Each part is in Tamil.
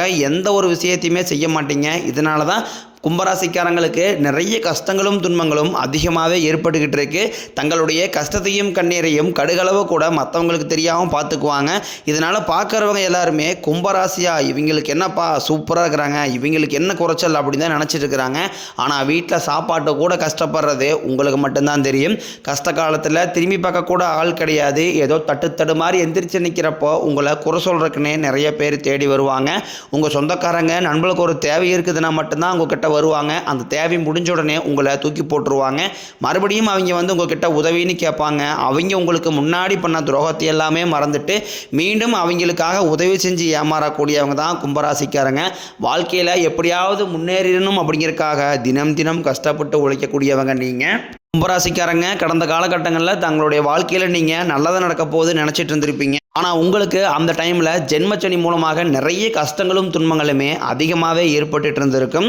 எந்த ஒரு விஷயத்தையுமே செய்ய மாட்டீங்க? இதனால தான் கும்பராசிக்காரங்களுக்கு நிறைய கஷ்டங்களும் துன்பங்களும் அதிகமாகவே ஏற்பட்டுக்கிட்டு இருக்கு தங்களுடைய கஷ்டத்தையும் கண்ணீரையும் கடுகளவு கூட மற்றவங்களுக்கு தெரியாமல் பார்த்துக்குவாங்க இதனால் பார்க்குறவங்க எல்லாருமே கும்பராசியா இவங்களுக்கு என்னப்பா சூப்பராக இருக்கிறாங்க இவங்களுக்கு என்ன குறைச்சல் அப்படின்னு தான் நினச்சிட்டு இருக்கிறாங்க. ஆனால் வீட்டில் சாப்பாட்டு கூட கஷ்டப்படுறது உங்களுக்கு மட்டும்தான் தெரியும். கஷ்ட காலத்தில் திரும்பி பார்க்க கூட ஆள் கிடையாது. ஏதோ தட்டு தடு மாதிரி எந்திரிச்சு நிற்கிறப்போ உங்களை குறை சொல்கிறக்குன்னே நிறைய பேர் தேடி வருவாங்க. உங்கள் சொந்தக்காரங்க நண்பர்களுக்கு ஒரு தேவை இருக்குதுன்னா மட்டும்தான் உங்ககிட்ட வருவாங்க. அந்த தேவை முடிஞ்ச உடனே உங்களை தூக்கி போட்டுருவாங்க. மறுபடியும் அவங்க வந்து உங்ககிட்ட உதவின்னு கேட்பாங்க. அவங்க உங்களுக்கு முன்னாடி பண்ண துரோகத்தை எல்லாமே மறந்துட்டு மீண்டும் அவங்களுக்காக உதவி செஞ்சு ஏமாறக்கூடியவங்க தான் கும்பராசிக்காரங்க. வாழ்க்கையில் எப்படியாவது முன்னேறிடணும் அப்படிங்கிறதுக்காக தினம் தினம் கஷ்டப்பட்டு உழைக்கக்கூடியவங்க நீங்கள் கும்பராசிக்காரங்க கடந்த காலகட்டங்களில் தங்களுடைய வாழ்க்கையில் நீங்கள் நல்லதாக நடக்க போகுது நினச்சிட்டு இருந்திருப்பீங்க. ஆனால் உங்களுக்கு அந்த டைமில் ஜென்மச்சனி மூலமாக நிறைய கஷ்டங்களும் துன்பங்களுமே அதிகமாகவே ஏற்பட்டுட்டு இருந்திருக்கும்.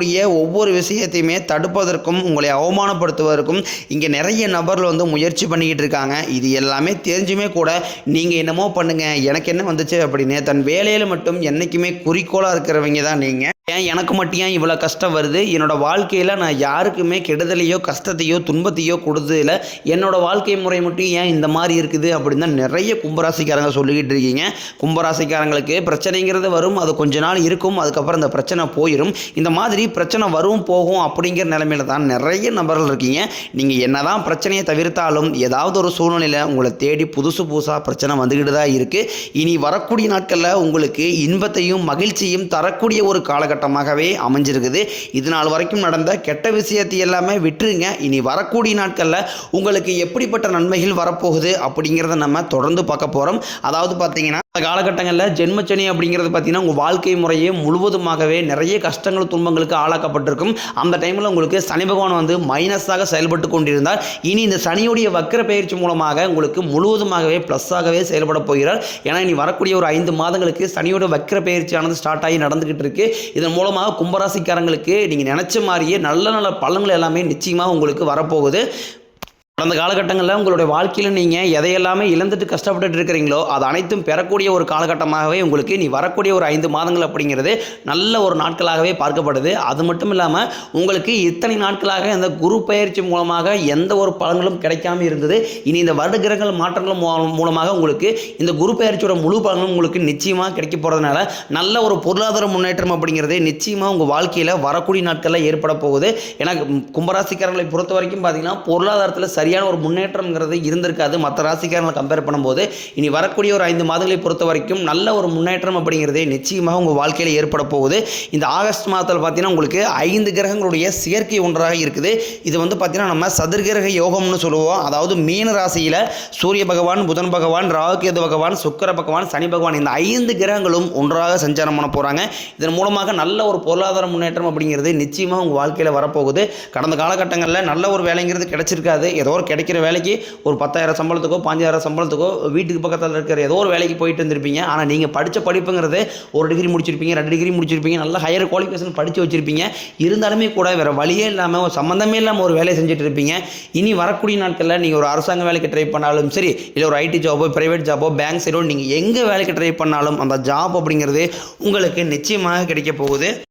ஒவ்வொரு விஷயத்தையுமே தடுப்பதற்கும் உங்களை அவமானப்படுத்துவதற்கும் இங்கே நிறைய நபர்கள் வந்து முயற்சி பண்ணிக்கிட்டு இருக்காங்க. இது எல்லாமே தெரிஞ்சுமே கூட நீங்கள் என்னமோ பண்ணுங்க எனக்கு என்ன வந்துச்சு அப்படின்னு தன் வேலையில் மட்டும் என்றைக்குமே குறிக்கோளாக இருக்கிறவங்க தான் நீங்கள் ஏன் எனக்கு மட்டும் ஏன் இவ்வளோ கஷ்டம் வருது? என்னோட வாழ்க்கையில் நான் யாருக்குமே கெடுதலையோ கஷ்டத்தையோ துன்பத்தையோ கொடுத்ததில்ல. என்னோட வாழ்க்கை முறை மட்டும் ஏன் இந்த மாதிரி இருக்குது அப்படின்னு தான் நிறைய கும்பராசிக்காரங்க சொல்லிக்கிட்டு இருக்கீங்க. கும்பராசிக்காரங்களுக்கு பிரச்சனைங்கிறது வரும் அது கொஞ்ச நாள் இருக்கும் அதுக்கப்புறம் அந்த பிரச்சனை போயிடும் இந்த மாதிரி பிரச்சனை வரும் போகும் அப்படிங்கிற நிலைமையில தான் நிறைய நபர்கள் இருக்கீங்க. நீங்கள் என்னதான் பிரச்சனையை தவிர்த்தாலும் ஏதாவது ஒரு சூழ்நிலையில் உங்களை தேடி புதுசு புதுசாக பிரச்சனை வந்துக்கிட்டு தான் இருக்குது இனி வரக்கூடிய நாட்களில் உங்களுக்கு இன்பத்தையும் மகிழ்ச்சியும் தரக்கூடிய ஒரு காலகட்டமாகவே அமைஞ்சிருக்குது. இது நாள் வரைக்கும் நடந்த கெட்ட விஷயத்தை எல்லாமே விட்டுருங்க. இனி வரக்கூடிய நாட்களில் உங்களுக்கு எப்படிப்பட்ட நன்மைகள் வரப்போகுது அப்படிங்கிறத நம்ம தொடர்ந்து பார்க்க போகிறோம் அதாவது பார்த்தீங்கன்னா அந்த காலகட்டங்களில் ஜென்மச்சனி அப்படிங்கிறது பார்த்தீங்கன்னா உங்கள் வாழ்க்கை முறையே முழுவதுமாகவே நிறைய கஷ்டங்கள் துன்பங்களுக்கு ஆளாக்கப்பட்டிருக்கும். அந்த டைமில் உங்களுக்கு சனி பகவான் வந்து மைனஸாக செயல்பட்டு கொண்டிருந்தார். இனி இந்த சனியுடைய வக்கர பயிற்சி மூலமாக உங்களுக்கு முழுவதுமாகவே ப்ளஸ்ஸாகவே செயல்பட போகிறார். ஏன்னா இனி வரக்கூடிய ஒரு ஐந்து மாதங்களுக்கு சனியோட வக்கர பயிற்சியானது ஸ்டார்ட் ஆகி நடந்துக்கிட்டு இருக்கு. இதன் மூலமாக கும்பராசிக்காரங்களுக்கு நீங்கள் நினச்ச மாதிரியே நல்ல நல்ல பலன்கள் எல்லாமே நிச்சயமாக உங்களுக்கு வரப்போகுது. கடந்த காலகட்டங்களில் உங்களுடைய வாழ்க்கையில் நீங்கள் எதையெல்லாமே இழந்துட்டு கஷ்டப்பட்டுட்டு இருக்கிறீங்களோ அது அனைத்தும் பெறக்கூடிய ஒரு காலகட்டமாகவே உங்களுக்கு நீ வரக்கூடிய ஒரு ஐந்து மாதங்கள் அப்படிங்கிறது நல்ல ஒரு நாட்களாகவே பார்க்கப்படுது. அது மட்டும் இல்லாமல் உங்களுக்கு இத்தனை நாட்களாக இந்த குரு பயிற்சி மூலமாக எந்த ஒரு பலன்களும் கிடைக்காம இருந்தது. இனி இந்த வருடகிரகங்கள் மாற்றங்கள் மூலமாக உங்களுக்கு இந்த குரு பயிற்சியோட முழு பலன்களும் உங்களுக்கு நிச்சயமாக கிடைக்க போகிறதுனால நல்ல ஒரு பொருளாதார முன்னேற்றம் அப்படிங்கிறது நிச்சயமாக உங்கள் வாழ்க்கையில் வரக்கூடிய நாட்களில் ஏற்பட போகுது. ஏன்னா கும்பராசிக்காரர்களை பொறுத்த வரைக்கும் பார்த்தீங்கன்னா பொருளாதாரத்தில் சரி சரியான ஒரு முன்னேற்றம்ங்கிறது இருந்திருக்காது. மற்ற ராசிக்காரங்களை கம்பேர் பண்ணும்போது இனி வரக்கூடிய ஒரு ஐந்து மாதங்களை பொறுத்த வரைக்கும் நல்ல ஒரு முன்னேற்றம் அப்படிங்கிறது நிச்சயமாக உங்கள் வாழ்க்கையில் ஏற்பட போகுது. இந்த ஆகஸ்ட் மாதத்தில் பார்த்தீங்கன்னா உங்களுக்கு ஐந்து கிரகங்களுடைய சேர்க்கை ஒன்றாக இருக்குது. இது வந்து பார்த்தீங்கன்னா நம்ம சதுர்கிரக யோகம்னு சொல்லுவோம். அதாவது மீன ராசியில் சூரிய பகவான் புதன் பகவான் ராகுகேது பகவான் சுக்கர பகவான் சனி பகவான் இந்த ஐந்து கிரகங்களும் ஒன்றாக சஞ்சாரம் பண்ண போகிறாங்க இதன் மூலமாக நல்ல ஒரு பொருளாதார முன்னேற்றம் அப்படிங்கிறது நிச்சயமாக உங்கள் வாழ்க்கையில் வரப்போகுது. கடந்த காலகட்டங்களில் நல்ல ஒரு வேலைங்கிறது கிடைச்சிருக்காது. ஏதோ ஒரு கிடைக்கிற வேலைக்கு ஒரு பத்தாயிரம் சம்பளத்துக்கோ பாஞ்சாயிரம் சம்பளத்துக்கோ வீட்டுக்கு பக்கத்தில் இருக்கிற ஏதோ ஒரு வேலைக்கு போயிட்டு இருந்திருப்பீங்க ஆனால் நீங்கள் படித்த படிப்புங்கிறது ஒரு டிகிரி முடிச்சிருப்பீங்க ரெண்டு டிகிரி முடிச்சிருப்பீங்க நல்ல ஹையர் குவாலிஃபிகேஷன் படித்து வச்சிருப்பீங்க. இருந்தாலுமே கூட வேறு வழியே இல்லாமல் ஒரு சம்மந்தமே இல்லாமல் ஒரு வேலையை செஞ்சுட்டு இருப்பீங்க. இனி வரக்கூடிய நாட்களில் நீங்கள் ஒரு அரசாங்க வேலைக்கு ட்ரை பண்ணாலும் சரி இல்லை ஒரு ஐடி ஜாபோ ப்ரைவேட் ஜாபோ பேங்க் சைடோ நீங்கள் எங்கே வேலைக்கு ட்ரை பண்ணாலும் அந்த ஜாப் அப்படிங்கிறது உங்களுக்கு நிச்சயமாக கிடைக்க போகுது.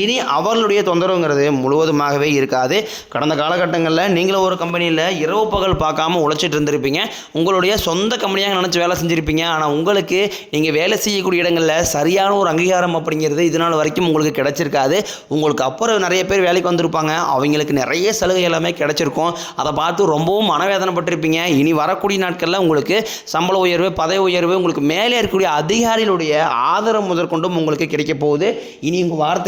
இனி அவர்களுடைய தொந்தரவுங்கிறது முழுவதுமாகவே இருக்காது. கடந்த காலகட்டங்களில் நீங்களும் ஒரு கம்பெனியில் இரவு பகல் பார்க்காம உழைச்சிட்டு இருந்திருப்பீங்க. உங்களுடைய சொந்த கம்பெனியாக நினச்சி வேலை செஞ்சுருப்பீங்க. ஆனால் உங்களுக்கு நீங்கள் வேலை செய்யக்கூடிய இடங்களில் சரியான ஒரு அங்கீகாரம் அப்படிங்கிறது இது நாள் வரைக்கும் உங்களுக்கு கிடச்சிருக்காது. உங்களுக்கு அப்புறம் நிறைய பேர் வேலைக்கு வந்திருப்பாங்க. அவங்களுக்கு நிறைய சலுகை எல்லாமே கிடச்சிருக்கும். அதை பார்த்து ரொம்பவும் மனவேதனைப்பட்டிருப்பீங்க. இனி வரக்கூடிய நாட்களில் உங்களுக்கு சம்பள உயர்வு பதவி உயர்வு உங்களுக்கு மேலே இருக்கக்கூடிய அதிகாரிகளுடைய ஆதரவு முதற்கொண்டும் உங்களுக்கு கிடைக்க போகுது. இனி உங்கள் வார்த்தை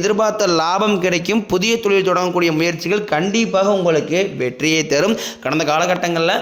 எதிர்பார்த்த லாபம் கிடைக்கும். புதிய தொழில் தொடங்கக்கூடிய முயற்சிகள் கண்டிப்பாக உங்களுக்கு வெற்றியை தரும். கடந்த காலகட்டங்களில்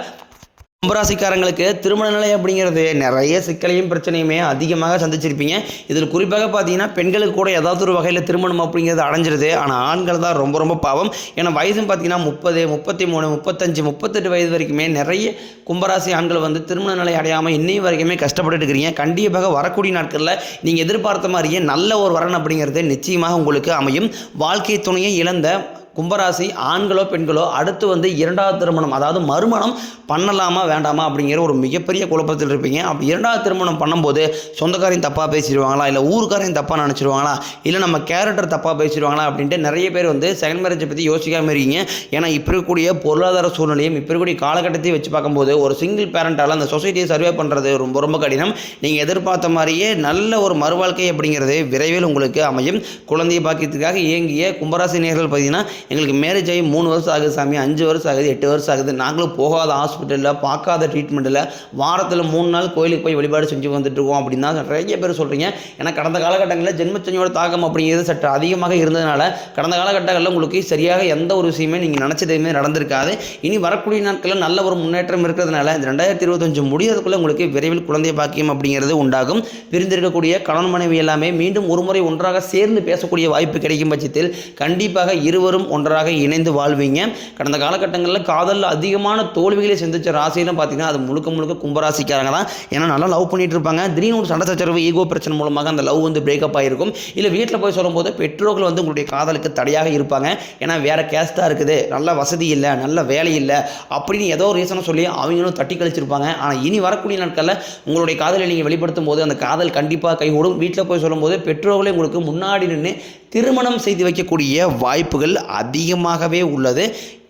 கும்பராசிக்காரங்களுக்கு திருமண நிலை அப்படிங்கிறது நிறைய சிக்கலையும் பிரச்சனையுமே அதிகமாக சந்திச்சிருப்பீங்க. இதில் குறிப்பாக பார்த்தீங்கன்னா பெண்களுக்கு கூட ஏதாவது ஒரு வகையில் திருமணம் அப்படிங்கிறது அடைஞ்சிருது. ஆனால் ஆண்கள் தான் ரொம்ப ரொம்ப பாவம். ஏன்னா வயசும் பார்த்தீங்கன்னா முப்பது முப்பத்தி மூணு முப்பத்தஞ்சு முப்பத்தெட்டு வயது வரைக்குமே நிறைய கும்பராசி ஆண்கள் வந்து திருமண நிலை அடையாமல் இன்னையும் வரைக்குமே கஷ்டப்பட்டுட்டு இருக்கிறீங்க. கண்டிப்பாக வரக்கூடிய நாட்களில் நீங்கள் எதிர்பார்த்த மாதிரியே நல்ல ஒரு வரன் அப்படிங்கிறது நிச்சயமாக உங்களுக்கு அமையும். வாழ்க்கை துணையை இழந்த கும்பராசி ஆண்களோ பெண்களோ அடுத்து வந்து இரண்டாவது திருமணம் அதாவது மறுமணம் பண்ணலாமா வேண்டாமா அப்படிங்கிற ஒரு மிகப்பெரிய குழப்பத்தில் இருப்பீங்க. அப்படி இரண்டாவது திருமணம் பண்ணும்போது சொந்தக்காரையும் தப்பாக பேசிடுவாங்களா இல்லை ஊருக்காரையும் தப்பாக நினச்சிடுவாங்களா இல்லை நம்ம கேரக்டர் தப்பாக பேசிடுவாங்களா அப்படின்ட்டு நிறைய பேர் வந்து செகண்ட் மேரேஜை பற்றி யோசிக்காமல் இருக்கீங்க. ஏன்னா இப்போ இருக்கக்கூடிய பொருளாதார சூழ்நிலையும் இப்போ இருக்கக்கூடிய காலகட்டத்தையும் வச்சு பார்க்கும்போது ஒரு சிங்கிள் பேரண்டால் அந்த சொசைட்டியை சர்வே பண்ணுறது ரொம்ப ரொம்ப கடினம். நீங்கள் எதிர்பார்த்த மாதிரியே நல்ல ஒரு மறுவாழ்க்கை அப்படிங்கிறது விரைவில் உங்களுக்கு அமையும். குழந்தைய பாக்கியத்துக்காக இயங்கிய கும்பராசி நேர்கள் பார்த்தீங்கன்னா எங்களுக்கு மேரேஜ் ஆகி மூணு வருஷம் ஆகுது சாமி அஞ்சு வருஷம் ஆகுது எட்டு வருஷம் ஆகுது. நாங்களும் போகாத ஹாஸ்பிட்டலில் பார்க்காத ட்ரீட்மெண்ட்டில் வாரத்தில் மூணு நாள் கோயிலுக்கு போய் வழிபாடு செஞ்சு வந்துட்டுருக்கோம் அப்படின்னு தான் நிறைய பேர் சொல்கிறீங்க ஏன்னா கடந்த காலகட்டங்களில் ஜென்மச்சனியோட தாக்கம் அப்படிங்கிறது சற்று அதிகமாக இருந்ததுனால கடந்த காலகட்டங்களில் உங்களுக்கு சரியாக எந்த ஒரு விஷயமே நீங்கள் நினச்சதுமே நடந்திருக்காது. இனி வரக்கூடிய நாட்களில் நல்ல ஒரு முன்னேற்றம் இருக்கிறதுனால இந்த ரெண்டாயிரத்தி இருபத்தஞ்சு முடியறதுக்குள்ளே உங்களுக்கு விரைவில் குழந்தை பாக்கியம் அப்படிங்கிறது உண்டாகும். பிரிந்திருக்கக்கூடிய கணவன் மனைவி எல்லாமே மீண்டும் ஒரு முறை ஒன்றாக சேர்ந்து பேசக்கூடிய வாய்ப்பு கிடைக்கும் பட்சத்தில் கண்டிப்பாக இருவரும் ஒன்றாக இணைந்து வாழ்வீங்க. கடந்த காலகட்டங்களில் காதலில் அதிகமான தோல்விகளை சந்திச்ச ராசியிலும் பார்த்தீங்கன்னா அது முழுக்க முழுக்க கும்பராசிக்காரங்க தான். ஏன்னா நல்லா லவ் பண்ணிட்டு இருப்பாங்க. திடீர்னு ஒரு சண்டை சச்சரவு ஈகோ பிரச்சனை மூலமாக அந்த லவ் வந்து பிரேக்கப் ஆகிருக்கும் இல்லை வீட்டில் போய் சொல்லும்போது பெற்றோர்கள் வந்து உங்களுடைய காதலுக்கு தடையாக இருப்பாங்க. ஏன்னா வேற கேஸ்டாக இருக்குது. நல்ல வசதி இல்லை நல்ல வேலை இல்லை அப்படின்னு ஏதோ ஒரு ரீசனை சொல்லி அவங்களும் தட்டி கழிச்சிருப்பாங்க. ஆனால் இனி வரக்கூடிய நாட்களில் உங்களுடைய காதலை நீங்கள் வெளிப்படுத்தும் போது அந்த காதல் கண்டிப்பாக கைகூடும். வீட்டில் போய் சொல்லும்போது பெற்றோர்களே உங்களுக்கு முன்னாடி நின்று திருமணம் செய்து வைக்கக்கூடிய வாய்ப்புகள் அதிகமாகவே உள்ளது.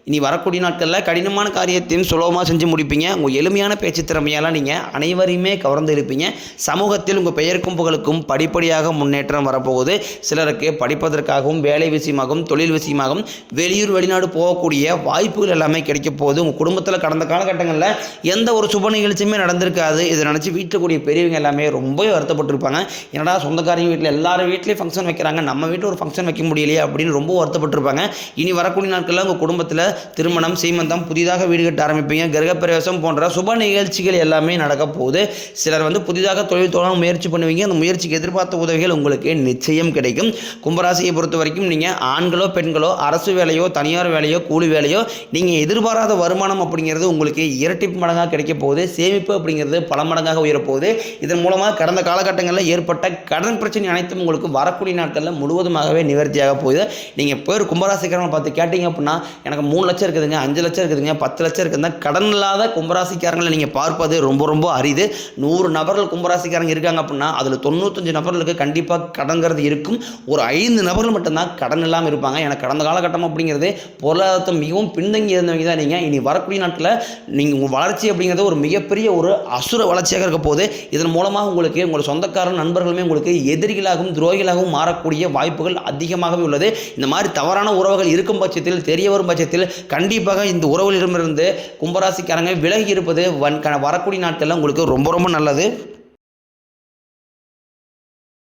இனி வரக்கூடிய நாட்களில் கடினமான காரியத்தையும் சுலபமாக செஞ்சு முடிப்பீங்க. உங்கள் எளிமையான பேச்சு திறமையால் நீங்கள் அனைவரையுமே கவர்ந்து இருப்பீங்க சமூகத்தில் உங்கள் பெயருக்கும் புகழுக்கும் படிப்படியாக முன்னேற்றம் வரப்போகுது. சிலருக்கு படிப்பதற்காகவும் வேலை விஷயமாகவும் தொழில் விஷயமாகவும் வெளியூர் வெளிநாடு போகக்கூடிய வாய்ப்புகள் எல்லாமே கிடைக்க போகுது. உங்கள் குடும்பத்தில் கடந்த காலகட்டங்களில் எந்த ஒரு சுப நிகழ்ச்சியுமே நடந்திருக்காது. இதை நினச்சி வீட்டில் கூடிய பெரியவங்க எல்லாமே ரொம்பவே வருத்தப்பட்டிருப்பாங்க. என்னடா சொந்தக்காரங்க வீட்டில் எல்லாரும் வீட்லேயும் ஃபங்க்ஷன் வைக்கிறாங்க. நம்ம வீட்டில் ஒரு ஃபங்க்ஷன் வைக்க முடியலையே அப்படின்னு ரொம்ப வருத்தப்பட்டிருப்பாங்க. இனி வரக்கூடிய நாட்களில் உங்கள் குடும்பத்தில் திருமணம் சீமந்தம் புதிதாக வீடு கட்ட ஆரம்பிப்பீங்க. கிரகப்பிரவேசம் போன்ற சுப நிகழ்ச்சிகள் எல்லாமே நடக்க போகுது. சிலர் வந்து புதிதாக தொழில் தொடங்க முயற்சி பண்ணுவீங்க. அந்த முயற்சிக்கு எதிர்பார்த்த உதவிகள் உங்களுக்கு நிச்சயம் கிடைக்கும். கும்பராசியை பொறுத்த வரைக்கும் நீங்கள் ஆண்களோ பெண்களோ அரசு வேலையோ தனியார் வேலையோ கூலி வேலையோ நீங்கள் எதிர்பாராத வருமானம் அப்படிங்கிறது உங்களுக்கு இரட்டிப்பு மடங்காக கிடைக்க போகுது. சேமிப்பு அப்படிங்கிறது பல மடங்காக உயரப்போகுது. இதன் மூலமாக கடந்த காலகட்டங்களில் ஏற்பட்ட கடன் பிரச்சனை அனைத்தும் உங்களுக்கு வரக்கூடிய நாட்களில் முழுவதுமாகவே நிவர்த்தியாக போகுது. நீங்கள் பேர் கும்பராசிக்காரங்களை பார்த்து கேட்டீங்க அப்படின்னா எனக்கு மூணு லட்சம் இருக்குதுங்க அஞ்சு லட்சம் இருக்குதுங்க பத்து லட்சம் இருக்குதுங்க கடன் இல்லாத கும்பராசிக்காரங்களை நீங்கள் பார்ப்பது ரொம்ப ரொம்ப அரிது. நூறு நபர்கள் கும்பராசிக்காரங்க இருக்காங்க அப்படின்னா அதில் தொண்ணூத்தஞ்சு நபர்களுக்கு கண்டிப்பாக கடன்கிறது இருக்கும். ஒரு ஐந்து நபர்கள் மட்டும்தான் கடன் இல்லாமல் இருப்பாங்க. ஏன்னா கடந்த காலகட்டம் அப்படிங்கிறது பொருளாதாரத்தை மிகவும் பின்தங்கி இருந்தவங்க தான் நீங்கள் இனி வரக்கூடிய நாட்களில் நீங்கள் உங்கள் வளர்ச்சி அப்படிங்கிறது ஒரு மிகப்பெரிய ஒரு அசுர வளர்ச்சியாக இருக்க போது இதன் மூலமாக உங்களுக்கு உங்கள் சொந்தக்காரன் நண்பர்களுமே உங்களுக்கு எதிரிகளாகவும் துரோகிகளாகவும் மாறக்கூடிய வாய்ப்புகள் அதிகமாகவே உள்ளது. இந்த மாதிரி தவறான உறவுகள் இருக்கும் பட்சத்தில் தெரிய வரும் பட்சத்தில் கண்டிப்பாக இந்த உறவுகளிடமிருந்து கும்பராசிக்காரங்க விலகி இருப்பது வன் வரக்கூடிய நாட்களில் உங்களுக்கு ரொம்ப ரொம்ப நல்லது.